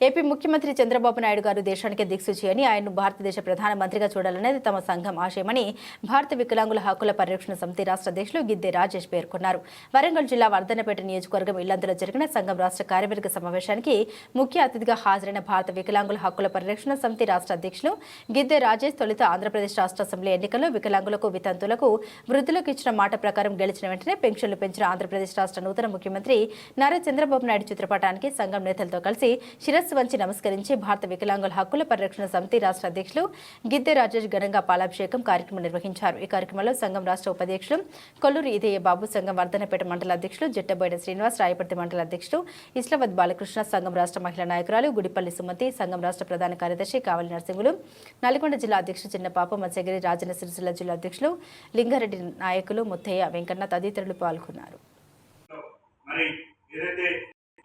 AP ముఖ్యమంత్రి చంద్రబాబు నాయుడు గారు దేశానికి దిక్సూచి అని ఆయన్ను భారతదేశ ప్రధానమంత్రిగా చూడాలనేది తమ సంఘం ఆశయమని భారత వికలాంగుల హక్కుల పరిరక్షణ సమితి రాష్ట్ర అధ్యక్షులు గిద్దె రాజేష్ పేర్కొన్నారు. వరంగల్ జిల్లా వర్ధనపేట నియోజకవర్గం ఇల్లందులో జరిగిన సంఘం రాష్ట్ర కార్యవర్గ సమావేశానికి ముఖ్య అతిథిగా హాజరైన భారత వికలాంగుల హక్కుల పరిరక్షణ సమితి రాష్ట్ర అధ్యక్షులు గిద్దె రాజేష్ తొలుత ఆంధ్రప్రదేశ్ రాష్ట్ర అసెంబ్లీ ఎన్నికల్లో వికలాంగులకు వితంతులకు వృద్ధులకు ఇచ్చిన మాట ప్రకారం గెలిచిన వెంటనే పెన్షన్లు పెంచిన ఆంధ్రప్రదేశ్ రాష్ట్ర నూతన ముఖ్యమంత్రి నారా చంద్రబాబు నాయుడు చిత్రపటానికి సంఘం నేతలతో కలిసి శిరస్సు వంచి నమస్కరించి భారత వికలాంగుల హక్కుల పరిరక్షణ సమితి రాష్ట్ర అధ్యక్షులు గిద్దె రాజేష్ ఘనంగా పాలాభిషేకం కార్యక్రమం నిర్వహించారు. ఈ కార్యక్రమంలో సంఘం రాష్ట్ర ఉపాధ్యక్షులు కొల్లూరు ఇదయ్య బాబు సంఘం వర్ధనపేట మండల అధ్యక్షులు జట్టబోయిన శ్రీనివాస్ రాయపర్తి మండల అధ్యక్షులు ఇస్లావద్ బాలకృష్ణ సంఘం రాష్ట్ర మహిళా నాయకురాలు గుడిపల్లి సుమతి సంఘం రాష్ట్ర ప్రధాన కార్యదర్శి కావలి నరసింహులు నల్గొండ జిల్లా అధ్యక్షులు చిన్నపాప మత్స్యగిరి రాజన్న సిరిసిల్ల జిల్లా అధ్యక్షులు లింగారెడ్డి నాయకులు ముత్తయ్య వెంకన్న తదితరులు పాల్గొన్నారు మరి ఏదైతే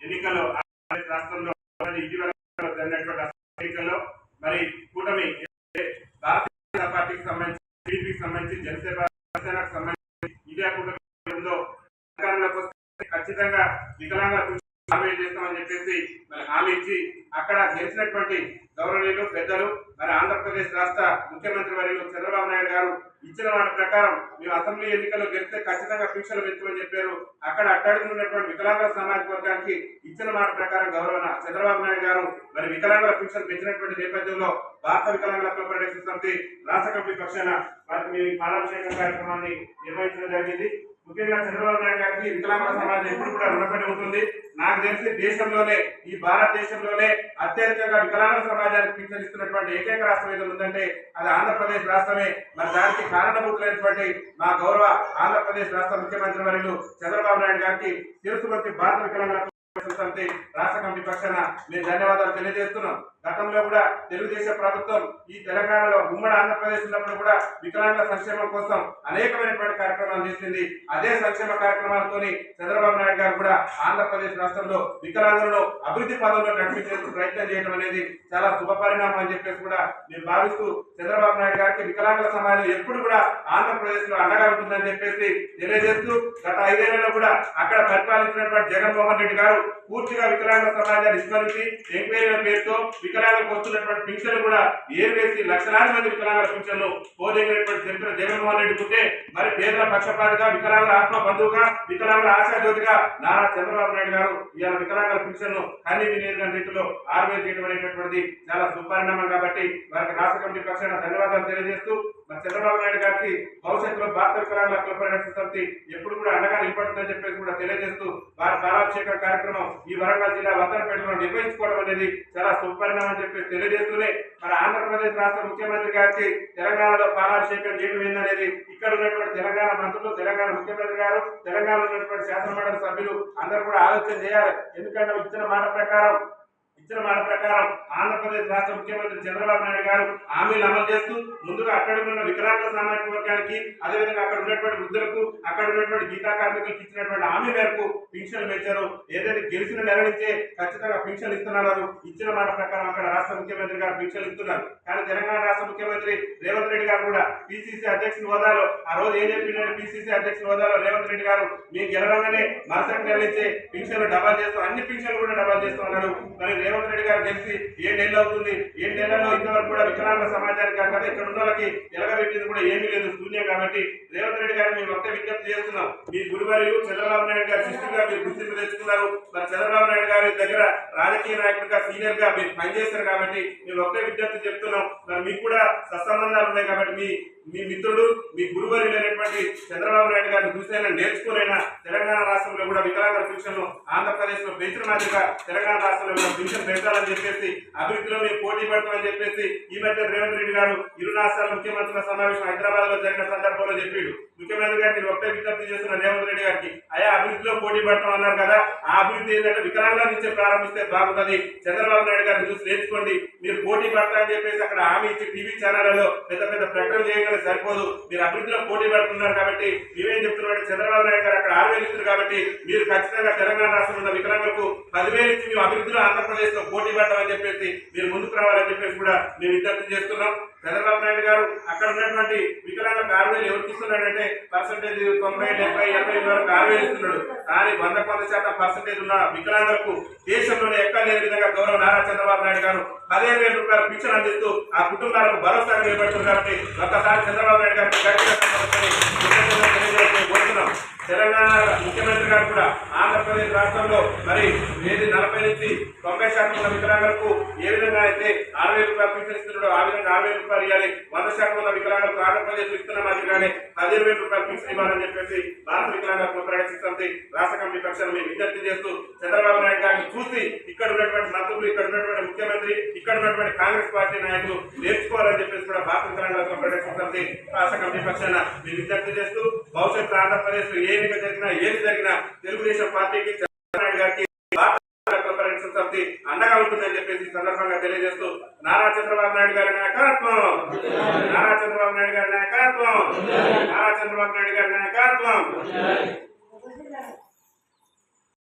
ఎన్నికల్లో ఆంధ్రప్రదేశ్ రాష్ట్రంలో మరి ఇటీవల జరిగినటువంటి అసెంబ్లీ ఎన్నికల్లో మరి కూటమి ఏదైతే భారతీయ జనతా పార్టీకి సంబంధించి టీడీపీకి సంబంధించి జనసేన జనసేనకు సంబంధించి ఇండియా కూటమి ఉందో అధికారంలోకి వస్తే ఖచ్చితంగా హామీ చేస్తామని చెప్పేసి మరి హామీ ఇచ్చి అక్కడ గెలిచినటువంటి గౌరవనీయులు పెద్దలు మరి ఆంధ్రప్రదేశ్ రాష్ట్ర ముఖ్యమంత్రి వర్యులు చంద్రబాబు నాయుడు గారు ఇచ్చిన మాట ప్రకారం మేము అసెంబ్లీ ఎన్నికల్లో గెలిస్తే ఖచ్చితంగా పింఛన్లు పెంచమని చెప్పారు. అక్కడ అట్టడుగున్నటువంటి వికలాంగుల సామాజిక వర్గానికి ఇచ్చిన మాట ప్రకారం గౌరవన చంద్రబాబు నాయుడు గారు మరి వికలాంగుల పింఛన్ పెంచినటువంటి నేపథ్యంలో భారత వికలాంగుల హక్కుల సమితి రాష్ట్ర కమిటీ పక్షాన వారికి మేము ఈ పాలాభిషేకం కార్యక్రమాన్ని నిర్వహించడం జరిగింది. ముఖ్యంగా చంద్రబాబు నాయుడు గారికి వికలాంగుల సమాజం ఎప్పుడు కూడా రుణపడి ఉంటుంది. నాకు తెలిసి దేశంలోనే ఈ భారతదేశంలోనే అత్యధికంగా వికలాంగుల సమాజానికి పింఛనిస్తున్నటువంటి ఏకైక రాష్ట్రం ఏదో ఉందంటే అది ఆంధ్రప్రదేశ్ రాష్ట్రమే. మరి దానికి కారణభూతులైనటువంటి మా గౌరవ ఆంధ్రప్రదేశ్ రాష్ట్ర ముఖ్యమంత్రి వర్యులు చంద్రబాబు నాయుడు గారికి తిరుసుమంత్రి భారత వికలాంగుల రాష్ట్ర కమిటీ పక్షాన మేము ధన్యవాదాలు తెలియజేస్తున్నాం. గతంలో కూడా తెలుగుదేశం ప్రభుత్వం ఈ తెలంగాణలో ఉమ్మడి ఆంధ్రప్రదేశ్ ఉన్నప్పుడు కూడా వికలాంగుల సంక్షేమం కోసం అనేకమైనటువంటి కార్యక్రమాలు చేసింది. అదే సంక్షేమ కార్యక్రమాలతోని చంద్రబాబు నాయుడు గారు కూడా ఆంధ్రప్రదేశ్ రాష్ట్రంలో వికలాంగులను అభివృద్ధి పదంలో నడిపించేందుకు ప్రయత్నం చేయడం అనేది చాలా శుభ పరిణామం అని చెప్పేసి కూడా మేము భావిస్తూ చంద్రబాబు నాయుడు గారికి వికలాంగుల సమాజం ఎప్పుడు కూడా ఆంధ్రప్రదేశ్లో అండగా ఉంటుందని చెప్పేసి తెలియజేస్తూ గత ఐదేళ్ళలో కూడా అక్కడ పరిపాలించినటువంటి జగన్మోహన్ రెడ్డి గారు పూర్తిగా వికలాంగుల సమాజాన్ని విస్మరించి ఎంక్వైరీల పేరుతో వికలాంగులకు వస్తున్నటువంటి పింఛన్లు కూడా ఏర్వేసి లక్షలాది మంది వికలాంగుల పింఛన్లు పోదగినటువంటి చరిత్ర జగన్మోహన్ రెడ్డి పుట్టే మరి పేదల పక్షపాతిగా వికలాంగుల ఆత్మ బంధువుగా వికలాంగుల ఆశాజ్యోతిగా నారా చంద్రబాబు నాయుడు గారు ఇవాళ వికలాంగుల పింఛన్ను కన్నీ వినియోగ రీతిలో ఆర్వేజ్ చేయడం అనేటటువంటిది చాలా సుపరిణామం కాబట్టి వారికి రాష్ట్ర కమిటీ పక్షాన ధన్యవాదాలు తెలియజేస్తూ మరి చంద్రబాబు నాయుడు గారికి భవిష్యత్తులో భారత వికలాంగుల హక్కుల పరిరక్షణ సమితి ఎప్పుడు కూడా అండగా నిలబడుతుందని చెప్పేసి కూడా తెలియజేస్తూ వారి పాలాభిషేక కార్యక్రమం ఈ వరంగల్ జిల్లా వర్ధనపేటలో నిర్వహించుకోవడం అనేది చాలా సుపరిణామం అని చెప్పి తెలియజేస్తూనే మన ఆంధ్రప్రదేశ్ రాష్ట్ర ముఖ్యమంత్రి గారికి తెలంగాణలో పాలాభిషేకం చేయడం ఏందనేది ఇక్కడ ఉన్నటువంటి తెలంగాణ మంత్రులు తెలంగాణ ముఖ్యమంత్రి గారు తెలంగాణలో ఉన్నటువంటి శాసనమండలి సభ్యులు అందరూ కూడా ఆలోచన చేయాలి. ఎందుకంటే ఇచ్చిన మాట ప్రకారం ఇచ్చిన మాట ప్రకారం ఆంధ్రప్రదేశ్ రాష్ట్ర ముఖ్యమంత్రి చంద్రబాబు నాయుడు గారు హామీలు అమలు చేస్తూ ముందుగా అక్కడ ఉన్న వికలాంగుల సామాజిక వర్గానికి అదేవిధంగా అక్కడ ఉన్నటువంటి వృద్ధులకు అక్కడ ఉన్నటువంటి గీతా కార్మికులకు ఇచ్చినటువంటి హామీ మేరకు పింఛన్లు పెంచారు. ఏదైతే గెలిచిన నెల నుంచే ఖచ్చితంగా పింఛన్లు ఇస్తున్నారు. ఇచ్చిన మాట ప్రకారం అక్కడ రాష్ట్ర ముఖ్యమంత్రి గారు పింఛన్లు ఇస్తున్నారు. కానీ తెలంగాణ రాష్ట్ర ముఖ్యమంత్రి రేవంత్ రెడ్డి గారు కూడా పిసిసి అధ్యక్షుని హోదాలో ఆ రోజు ఏం చెప్పిందంటే పిసిసి అధ్యక్షుని హోదాలో? రేవంత్ రెడ్డి గారు మేము గెలవగానే మరుసటి నెల నుంచే పింఛన్లు డబల్ చేస్తాం. అన్ని పింఛన్లు కూడా డబాల్ చేస్తాం అన్నాడు. మరి రేవంత్ రెడ్డి గారు గెలిచి ఏ నెలలు అవుతుంది? ఏ నెలలో ఇంతవరకు కూడా వికలాంగ సమాజానికి కాదు కదా ఇక్కడ ఉన్న వాళ్ళకి ఎలగబెట్టింది కూడా ఏమీ లేదు శూన్యం కాబట్టి రేవంత్ రెడ్డి గారు మేము ఒకటే విజ్ఞప్తి చేస్తున్నాం. మీ గురువారు చంద్రబాబు నాయుడు గారు శిష్యుగా మీరు గుర్తింపు తెచ్చుకున్నారు. మరి చంద్రబాబు నాయుడు గారి దగ్గర రాజకీయ నాయకుడిగా సీనియర్గా మీరు పనిచేస్తారు కాబట్టి మేము ఒకటే విజ్ఞప్తి చెప్తున్నాం. మరి మీకు కూడా సత్సంబంధాలు ఉన్నాయి కాబట్టి మీ మీ మిత్రుడు మీ గురువారి లేనటువంటి చంద్రబాబు నాయుడు గారిని చూసైనా నేర్చుకోలేనా? తెలంగాణ రాష్ట్రంలో కూడా వికలాంగుల పెన్షన్ ఆంధ్రప్రదేశ్లో పెంచిన మాదిరిగా తెలంగాణ రాష్ట్రంలో కూడా పెన్షన్ పెంచాలని చెప్పేసి అభివృద్ధిలో మేము పోటీ పడతామని చెప్పేసి ఈ మధ్య రేవంత్ రెడ్డి గారు ఇరు రాష్ట్రాల ముఖ్యమంత్రుల సమావేశం హైదరాబాద్లో జరిగిన సందర్భంలో చెప్పాడు. ముఖ్యమంత్రి గారు నేను ఒకటే విజ్ఞప్తి చేస్తున్న రేవంత్ రెడ్డి గారికి అయ్యా అభివృద్ధిలో పోటీ పడతాం అన్నారు కదా ఆ అభివృద్ధి ఏంటంటే వికలాంగుల నుంచి ప్రారంభిస్తే బాగుంటుంది. చంద్రబాబు నాయుడు గారిని చూసి నేర్చుకోండి. మీరు పోటీ పడతారని చెప్పేసి అక్కడ హామీ ఇచ్చి టీవీ ఛానళ్ళలో పెద్ద పెద్ద ప్రకటన చేయగల సరిపోదు. మీరు అభివృద్ధిలో పోటీ పడుతున్నారు కాబట్టి మేమేం చెప్తున్నామంటే చంద్రబాబు నాయుడు గారు అక్కడ ఆరు వేలు ఇస్తున్నారు కాబట్టి మీరు ఖచ్చితంగా తెలంగాణ రాష్ట్రంలో ఉన్న వికలాంగులకు పదివేలు ఇచ్చి మేము అభివృద్ధిలో ఆంధ్రప్రదేశ్ లో పోటీ పడతామని చెప్పేసి మీరు ముందుకు రావాలని చెప్పేసి కూడా మేము విజ్ఞప్తి చేస్తున్నాం. చంద్రబాబు నాయుడు గారు అక్కడ ఉన్నటువంటి వికలాంగులకు ఆరు ఎవరు ఎవరికి ఇస్తున్నాడంటే పర్సంటేజ్ తొంభై డెబ్బై ఎనభై వరకు ఆరు ఇస్తున్నాడు. కానీ వంద వందకు వంద శాతం పర్సంటేజ్ ఉన్న వికలాంగులకు దేశంలోనే ఎక్కడ లేని విధంగా గౌరవ నారా చంద్రబాబు నాయుడు గారు పదిహేను వేల రూపాయల పింఛన్ అందిస్తూ ఆ కుటుంబాలకు భరోసాగా నిలబెడుతుంది కాబట్టి ఒక్కసారి చంద్రబాబు నాయుడు గారికి గట్టిగా కోరుతున్నాం. తెలంగాణ ముఖ్యమంత్రి గారు కూడా ఆంధ్రప్రదేశ్ రాష్ట్రంలో మరి ఏది నలభై నుంచి తొంభై శాతం ఉన్న వికలాంగులకు ఏ విధంగా అయితే ఆరు వేల రూపాయలు పింఛన్ ఇస్తున్నాడో ఆ విధంగా అరవై రూపాయలు రూపాయలు ఇవ్వాలి వంద శాతం ఉన్న వికలాంగులకు ఆంధ్రప్రదేశ్ ఇస్తున్న మాదిరిగానే పదిహేను వేల రూపాయలు పింఛన్ ఇవ్వాలని చెప్పేసి భారత వికలాంగులకు ప్రకటిస్తుంది రాష్ట్ర కమిటీ పక్షాన్ని మేము విజ్ఞప్తి చేస్తూ చంద్రబాబు నాయుడు గారిని చూసి ఇక్కడ ఉన్నటువంటి మంత్రులు ఇక్కడ ఉన్నటువంటి ముఖ్యమంత్రి ఇక్కడ ఉన్నటువంటి కాంగ్రెస్ పార్టీ నాయకులు నేర్చుకోవాలని చెప్పేసి కూడా భారత వికలాంగులకు ప్రకటిస్తుంది రాష్ట్ర కమిటీ పక్షాన మేము విజ్ఞప్తి చేస్తూ భవిష్యత్తు ఆంధ్రప్రదేశ్లో ఏ ఎన్నిక జరిగినా ఏది జరిగినా తెలుగుదేశం పార్టీకి చంద్రబాబు నాయుడు గారికి భారత సమితి ఉంటుందని చెప్పేసి సందర్భంగా తెలియజేస్తూ నారా చంద్రబాబు నాయుడు గారి నాయకత్వం. నారా చంద్రబాబు నాయుడు గారి నాయకత్వం. నారా చంద్రబాబు నాయుడు గారి నాయకత్వం.